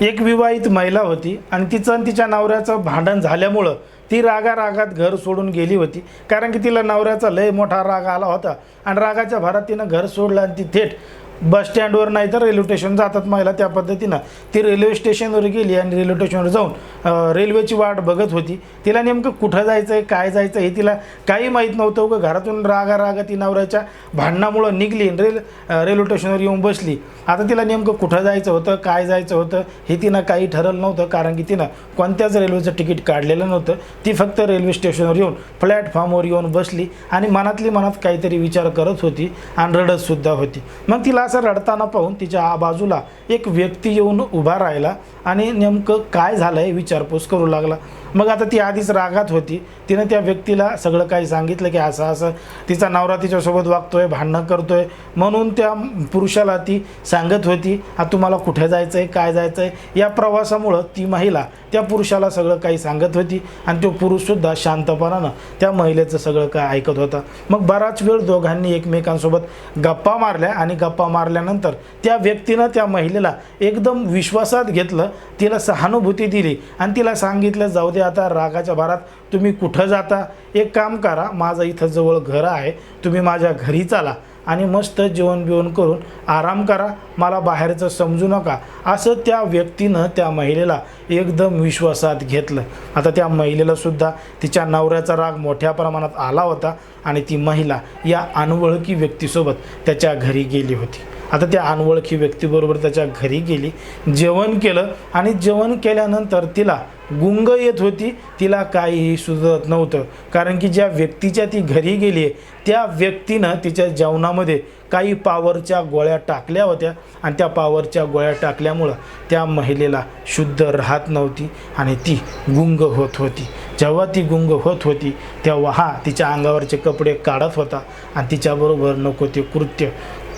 एक विवाहित महिला होती आणि तिचं आणि तिच्या नवऱ्याचं भांडण झाल्यामुळं ती रागा रागात घर सोडून गेली होती. कारण की तिला नवऱ्याचा लय मोठा राग आला होता. आणि रागाच्या भरात तिनं घर सोडलं आणि ती थेट बस स्टँडवर नाही तर रेल्वे स्टेशन जातात महिला त्या पद्धतीनं. ती रेल्वे स्टेशनवर गेली आणि रेल्वे स्टेशनवर जाऊन रेल्वेची वाट बघत होती. तिला नेमकं कुठं जायचं आहे काय जायचं आहे हे तिला काही माहीत नव्हतं उगं. घरातून रागा रागा ती नवऱ्याच्या भांडणामुळं निघली आणि रेल रेल्वे स्टेशनवर येऊन बसली. आता तिला नेमकं कुठं जायचं होतं काय जायचं होतं हे तिनं काही ठरलं नव्हतं. कारण की तिनं कोणत्याच रेल्वेचं तिकीट काढलेलं नव्हतं. ती फक्त रेल्वे स्टेशनवर येऊन प्लॅटफॉर्मवर येऊन बसली आणि मनातली मनात काहीतरी विचार करत होती आणि रडतसुद्धा होती. मग तिला असं रडताना पाहून तिच्या आ- बाजूला एक व्यक्ती येऊन उभा राहिला आणि नेमकं काय झालं आहे विचारपूस करू लागला. मग आता ती आधीच रागात होती. तिनं त्या व्यक्तीला सगळं काही सांगितलं की असं असं. तिचा नवरा तिच्यासोबत वागतोय भांडणं करतोय. म्हणून त्या पुरुषाला ती सांगत होती आता तुम्हाला कुठे जायचं आहे काय जायचं आहे या प्रवासामुळं ती महिला त्या पुरुषाला सगळं काही सांगत होती आणि तो पुरुषसुद्धा शांतपणानं त्या महिलेचं सगळं काय ऐकत होता. मग बराच वेळ दोघांनी एकमेकांसोबत गप्पा मारल्या आणि गप्पा मारल्यानंतर त्या व्यक्तीनं त्या महिलेला एकदम विश्वासात घेतलं तिला सहानुभूती दिली आणि तिला सांगितलं जाऊ दे आता रागाच्या भारात तुम्ही कुठं जाता? एक काम करा माझं इथं जवळ घर आहे तुम्ही माझ्या घरी चाला आणि मस्त जेवण बिवण करून आराम करा. मला बाहेरचं समजू नका. असं त्या व्यक्तीनं त्या महिलेला एकदम विश्वासात घेतलं. आता त्या महिलेलासुद्धा तिच्या नवऱ्याचा राग मोठ्या प्रमाणात आला होता आणि ती महिला या अनवळखी व्यक्तीसोबत त्याच्या घरी गेली होती. आता त्या अनवळखी व्यक्तीबरोबर त्याच्या घरी गेली. जेवण केलं आणि जेवण केल्यानंतर तिला गुंग येत होती तिला काहीही सुचत नव्हतं. कारण की ज्या व्यक्तीच्या ती घरी गेली आहे त्या व्यक्तीनं तिच्या जेवणामध्ये काही पावरच्या गोळ्या टाकल्या होत्या. आणि त्या पावरच्या गोळ्या टाकल्यामुळं त्या महिलेला शुद्ध राहत नव्हती आणि ती गुंग होत होती. जेव्हा ती गुंग होत होती तेव्हा हा तिच्या अंगावरचे कपडे काढत होता आणि तिच्याबरोबर नको ते कृत्य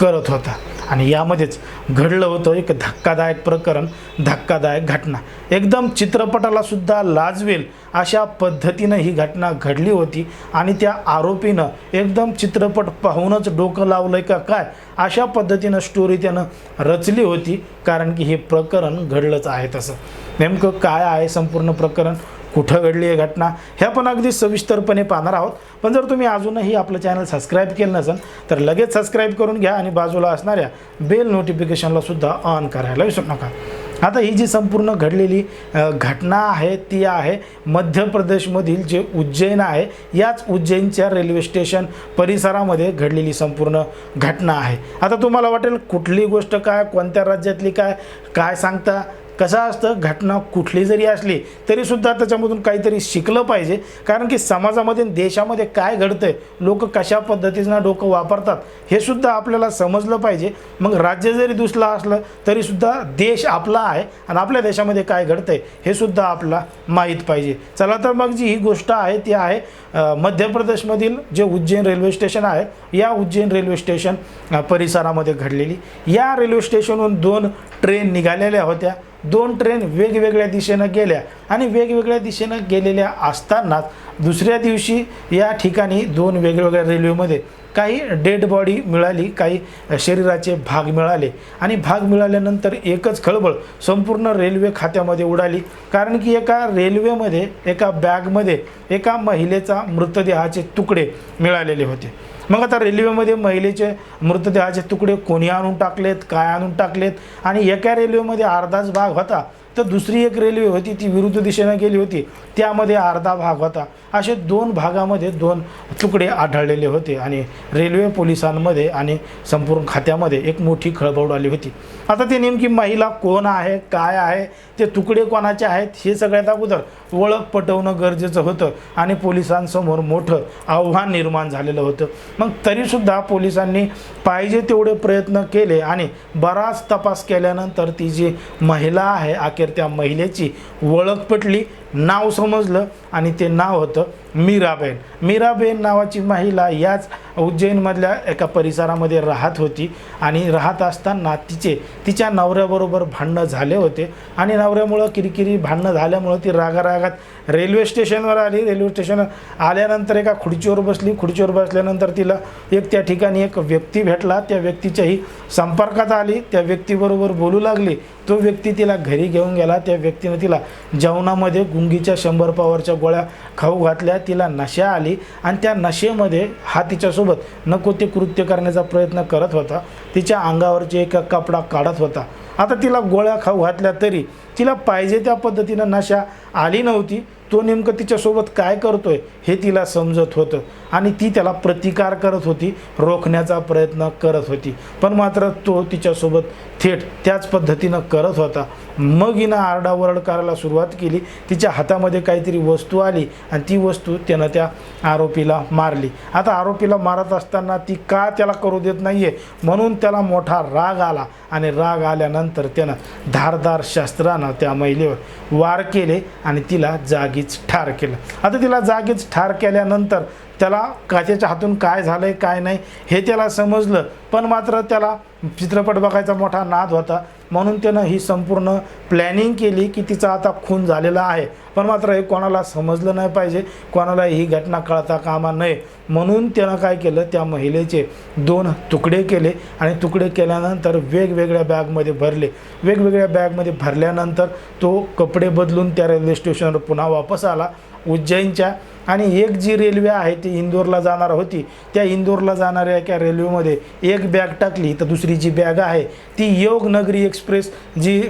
करत होता. आणि यामध्येच घडलं होतं एक धक्कादायक प्रकरण धक्कादायक घटना. एकदम चित्रपटाला सुद्धा लाजवेल अशा पद्धतीनं ही घटना घडली होती आणि त्या आरोपीनं एकदम चित्रपट पाहूनच डोकं लावलंय का काय अशा पद्धतीनं स्टोरी त्यानं रचली होती कारण की हे प्रकरण घडलंच आहे तसं. नेमकं काय आहे संपूर्ण प्रकरण? कुठं घडली आहे घटना ह्या पण अगदी सविस्तरपणे पाहणार आहोत. पण जर तुम्ही अजूनही आपलं चॅनल सबस्क्राईब केलं नसेल तर लगेच सबस्क्राईब करून घ्या आणि बाजूला असणाऱ्या बेल नोटिफिकेशनला सुद्धा ऑन करायला विसरू नका. आता ही जी संपूर्ण घडलेली घटना आहे ती आहे मध्य प्रदेशमधील जे उज्जैन आहे याच उज्जैनच्या रेल्वे स्टेशन परिसरामध्ये घडलेली संपूर्ण घटना आहे. आता तुम्हाला वाटेल कुठली गोष्ट काय कोणत्या राज्यातली काय काय सांगता? कसं असतं घटना कुठली जरी असली तरीसुद्धा त्याच्यामधून काहीतरी शिकलं पाहिजे. कारण की समाजामध्ये देशामध्ये काय घडतंय लोक कशा पद्धतीनं डोकं वापरतात हे सुद्धा आपल्याला समजलं पाहिजे. मग राज्य जरी दुसरं असलं तरीसुद्धा देश आपला आहे आणि आपल्या देशामध्ये काय घडतंय हे सुद्धा आपला माहीत पाहिजे. चला तर मग जी ही गोष्ट आहे ती आहे मध्य प्रदेशमधील जे उज्जैन रेल्वे स्टेशन आहे या उज्जैन रेल्वे स्टेशन परिसरामध्ये घडलेली. या रेल्वे स्टेशनहून दोन ट्रेन निघालेल्या होत्या. दोन ट्रेन वेगवेगळ्या दिशेनं गेल्या आणि वेगवेगळ्या दिशेनं गेलेल्या असतानाच दुसऱ्या दिवशी या ठिकाणी दोन वेगवेगळ्या रेल्वेमध्ये काही डेड बॉडी मिळाली काही शरीराचे भाग मिळाले आणि भाग मिळाल्यानंतर एकच खळबळ संपूर्ण रेल्वे खात्यामध्ये उडाली. कारण की एका रेल्वेमध्ये एका बॅगमध्ये एका महिलेचा मृतदेहाचे तुकडे मिळालेले होते. मग आता रेल्वेमध्ये महिलेचे मृतदेहाचे तुकडे कोणी आणून टाकलेत काय आणून टाकलेत? आणि एका रेल्वेमध्ये अर्धाच भाग होता. तर दुसरी एक रेल्वे होती ती विरुद्ध दिशेनं गेली होती. त्यामध्ये अर्धा भाग होता. असे दोन भागामध्ये दोन तुकडे आढळलेले होते आणि रेल्वे पोलिसांमध्ये आणि संपूर्ण खात्यामध्ये एक मोठी खळबळ आली होती. आता ती नेमकी महिला कोण आहे काय आहे ते तुकडे कोणाचे आहेत हे सगळ्यात अगोदर ओळख पटवणं गरजेचं होतं आणि पोलिसांसमोर मोठं आव्हान निर्माण झालेलं होतं. मग तरीसुद्धा पोलिसांनी पाहिजे तेवढे प्रयत्न केले आणि बराच तपास केल्यानंतर ती जी महिला आहे अखेर त्या महिलेची ओळख पटली. नाव समजलं आणि ते नाव होतं मीराबेन. मीराबेन नावाची महिला याच उज्जैनमधल्या एका परिसरामध्ये राहत होती आणि राहत असताना तिचे तिच्या नवऱ्याबरोबर भांडणं झाले होते आणि नवऱ्यामुळं किरकिरी भांडणं झाल्यामुळं ती रागारागात रेल्वे स्टेशनवर आली. रेल्वे स्टेशन आल्यानंतर एका खुर्चीवर बसली. खुर्चीवर बसल्यानंतर तिला एक त्या ठिकाणी एक व्यक्ती भेटला. त्या व्यक्तीच्याही संपर्कात आली. त्या व्यक्तीबरोबर बोलू लागली. तो व्यक्ती तिला घरी घेऊन गेला. त्या व्यक्तीने तिला जेवणामध्ये गु गुंगीच्या शंभर पावरच्या गोळ्या खाऊ घातल्या तिला नशा आली आणि त्या नशेमध्ये हा तिच्यासोबत नको ते कृत्य करण्याचा प्रयत्न करत होता. तिच्या अंगावरचे एक कपडा काढत होता. आता तिला गोळ्या खाऊ घातल्या तरी तिला पाहिजे त्या पद्धतीनं नशा आली नव्हती. तो नेमकं तिच्यासोबत काय करतोय हे तिला समजत होतं. आणि ती त्याला प्रतिकार करत होती रोखण्याचा प्रयत्न करत होती. पण मात्र तो तिच्यासोबत थेट त्याच पद्धतीनं करत होता. मग हिनं आरडाओरड करायला सुरुवात केली. तिच्या हातामध्ये काहीतरी वस्तू आली आणि ती वस्तू त्यानं त्या आरोपीला मारली. आता आरोपीला मारत असताना ती का त्याला करू देत नाही आहे म्हणून त्याला मोठा राग आला आणि राग आल्यानंतर त्यानं धारदार शस्त्रानं त्या महिलेवर वार केले आणि तिला जागी जागीच ठार केलं. आता तिला जागीच ठार केल्यानंतर त्याला काचेच्या हातून काय झालं आहे काय नाही हे त्याला समजलं. पण मात्र त्याला चित्रपट बघायचा मोठा नाद होता. म्हणून त्यानं ही संपूर्ण प्लॅनिंग केली की तिचा आता खून झालेला आहे. पण मात्र हे कोणाला समजलं नाही पाहिजे. कोणाला ही घटना कळता कामा नये. म्हणून त्यानं काय केलं? त्या महिलेचे दोन तुकडे केले आणि तुकडे केल्यानंतर वेगवेगळ्या बॅगमध्ये भरले. वेगवेगळ्या बॅगमध्ये भरल्यानंतर तो कपडे बदलून त्या रेल्वे स्टेशनवर पुन्हा वापस आला. उज्जैनच्या आणि एक जी रेल्वे आहे ती इंदोरला जाणार होती. त्या इंदोरला जाणाऱ्या एका रेल्वेमध्ये एक बॅग टाकली. तर दुसरी जी बॅग आहे ती योगनगरी एक्सप्रेस जी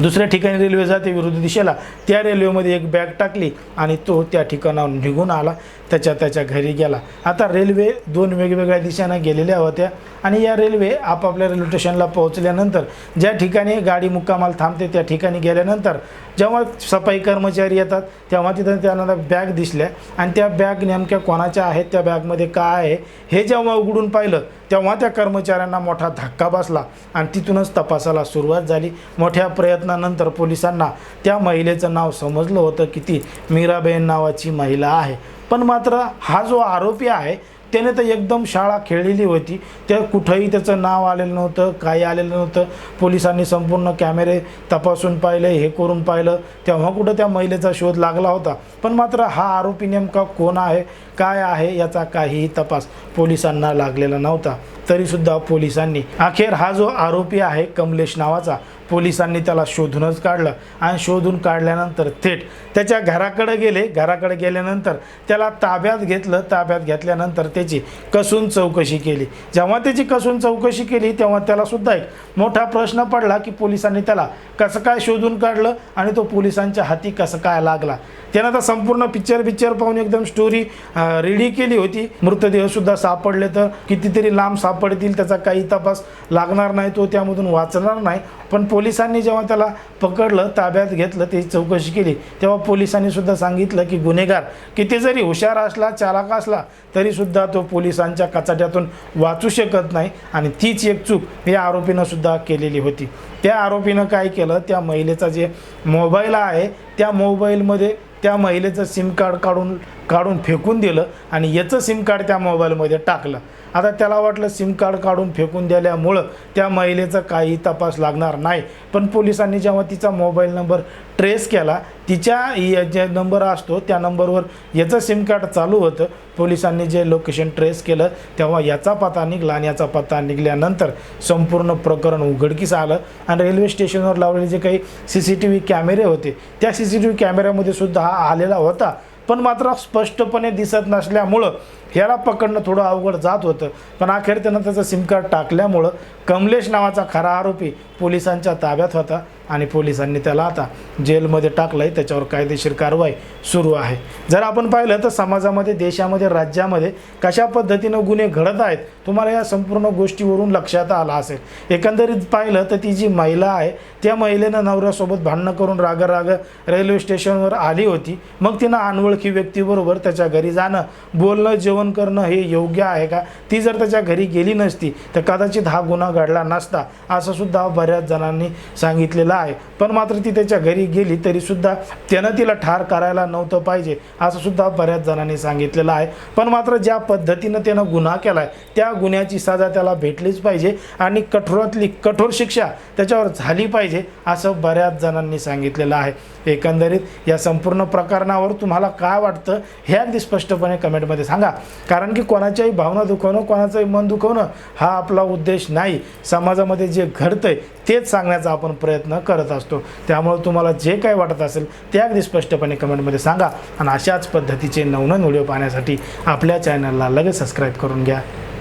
दुसऱ्या ठिकाणी रेल्वे जाते विरुद्ध दिशेला त्या रेल्वेमध्ये एक बॅग टाकली आणि तो त्या ठिकाणाहून निघून आला त्याच्या त्याच्या घरी गेला. आता रेल्वे दोन वेगवेगळ्या दिशेनं गेलेल्या होत्या आणि या रेल्वे आपापल्या रेल्वे स्टेशनला पोहोचल्यानंतर ज्या ठिकाणी गाडी मुक्कामाल थांबते त्या ठिकाणी गेल्यानंतर जेव्हा सफाई कर्मचारी येतात तेव्हा तिथं त्यांना बॅग दिसल्या. आणि त्या बॅग नेमक्या कोणाच्या आहेत त्या बॅगमध्ये काय आहे हे जेव्हा उघडून पाहिलं तेव्हा त्या कर्मचाऱ्यांना मोठा धक्का बसला आणि तिथूनच तपासाला सुरुवात झाली. मोठ्या प्रयत्नानंतर पोलिसांना त्या महिलेचं नाव समजलं होतं की ती मीराबेन नावाची महिला आहे. पण मात्र हा जो आरोपी आहे त्याने तर एकदम शाळा खेळलेली होती. त्या कुठंही त्याचं नाव आलेलं नव्हतं काही आलेलं नव्हतं. पोलिसांनी संपूर्ण कॅमेरे तपासून पाहिले हे करून पाहिलं. तेव्हा कुठं त्या महिलेचा शोध लागला होता. पण मात्र हा आरोपी नेमका कोण आहे काय आहे याचा काहीही तपास पोलिसांना लागलेला नव्हता. तरीसुद्धा पोलिसांनी अखेर हा जो आरोपी आहे कमलेश नावाचा पोलिसांनी त्याला शोधूनच काढलं आणि शोधून काढल्यानंतर थेट त्याच्या घराकडे गेले. घराकडे गेल्यानंतर त्याला ताब्यात घेतलं. ताब्यात घेतल्यानंतर त्याची कसून चौकशी केली. जेव्हा त्याची कसून चौकशी केली तेव्हा त्याला सुद्धा एक मोठा प्रश्न पडला की पोलिसांनी त्याला कसं काय शोधून काढलं आणि तो पोलिसांच्या हाती कसं काय लागला. त्यानं आता संपूर्ण पिक्चर पिक्चर पाहून एकदम स्टोरी रेडी केली होती. मृतदेहसुद्धा सापडले तर कितीतरी लांब साप सापडतील त्याचा काही तपास लागणार नाही तो त्यामधून वाचणार नाही. पण पोलिसांनी जेव्हा त्याला पकडलं ताब्यात घेतलं त्याची चौकशी केली तेव्हा पोलिसांनी सुद्धा सांगितलं की गुन्हेगार किती जरी हुशार असला चालाक असला तरीसुद्धा तो पोलिसांच्या कचाट्यातून वाचू शकत नाही. आणि तीच एक चूक या आरोपीनं सुद्धा केलेली होती. त्या आरोपीनं काय केलं त्या महिलेचा जे मोबाईल आहे त्या मोबाईलमध्ये त्या महिलेचं सिम कार्ड काढून काढून फेकून दिलं आणि याचं सिम कार्ड त्या मोबाईलमध्ये टाकलं. आता त्याला वाटलं सिम कार्ड काढून फेकून दिल्यामुळं त्या महिलेचा काही तपास लागणार नाही. पण पोलिसांनी जेव्हा तिचा मोबाईल नंबर ट्रेस केला तिच्या य- जे नंबर असतो त्या नंबरवर याचं सिम कार्ड चालू होतं. पोलिसांनी जे लोकेशन ट्रेस केलं तेव्हा याचा पत्ता निघला आणि याचा पत्ता निघाल्यानंतर संपूर्ण प्रकरण उघडकीस आलं आणि रेल्वे स्टेशनवर लावलेले जे काही सी सी टी व्ही कॅमेरे होते त्या सी सी टी व्ही कॅमेऱ्यामध्ये सुद्धा हा आलेला होता. पण मात्र स्पष्टपणे दिसत नसल्यामुळं ह्याला पकडणं थोडं अवघड जात होतं. पण अखेर त्यानं त्याचं सिम कार्ड टाकल्यामुळं कमलेश नावाचा खरा आरोपी पोलिसांच्या ताब्यात होता आणि पोलिसांनी त्याला आता जेलमध्ये टाकलं आहे त्याच्यावर कायदेशीर कारवाई सुरू आहे. जर आपण पाहिलं तर समाजामध्ये देशामध्ये राज्यामध्ये कशा पद्धतीनं गुन्हे घडत आहेत तुम्हाला या संपूर्ण गोष्टीवरून लक्षात आलं असेल. एकंदरीत पाहिलं तर ती जी महिला आहे त्या महिलेनं नवऱ्यासोबत भांडणं करून राग राग रेल्वे स्टेशनवर आली होती. मग तिनं अनोळखी व्यक्तीबरोबर त्याच्या घरी जाणं बोलणं जेवण करणं हे योग्य आहे का? ती जर त्याच्या घरी गेली नसती तर कदाचित हा गुन्हा घडला नसता असं सुद्धा बऱ्याच जणांनी सांगितलेलं सांगितलेलं आहे. पण मात्र ती त्याच्या घरी गेली तरीसुद्धा त्यानं तिला ठार करायला नव्हतं पाहिजे असं सुद्धा बऱ्याच जणांनी सांगितलेलं आहे. पण मात्र ज्या पद्धतीनं त्यानं गुन्हा केला आहे त्या गुन्ह्याची सजा त्याला भेटलीच पाहिजे आणि कठोरातली कठोर शिक्षा त्याच्यावर झाली पाहिजे असं बऱ्याच जणांनी सांगितलेलं आहे. एकंदरीत या संपूर्ण प्रकरणावर तुम्हाला काय वाटतं हे अगदी स्पष्टपणे कमेंटमध्ये सांगा. कारण की कोणाच्याही भावना दुखवणं कोणाचंही मन दुखवणं हा आपला उद्देश नाही. समाजामध्ये जे घडतं आहे तेच सांगण्याचा आपण प्रयत्न करत असतो. त्यामुळे तुम्हाला जे काही वाटत असेल ते अगदी स्पष्टपणे कमेंटमध्ये सांगा. आणि अशाच पद्धतीचे नवनवीन व्हिडिओ पाहण्यासाठी आपल्या चॅनलला लगेच सबस्क्राईब करून घ्या.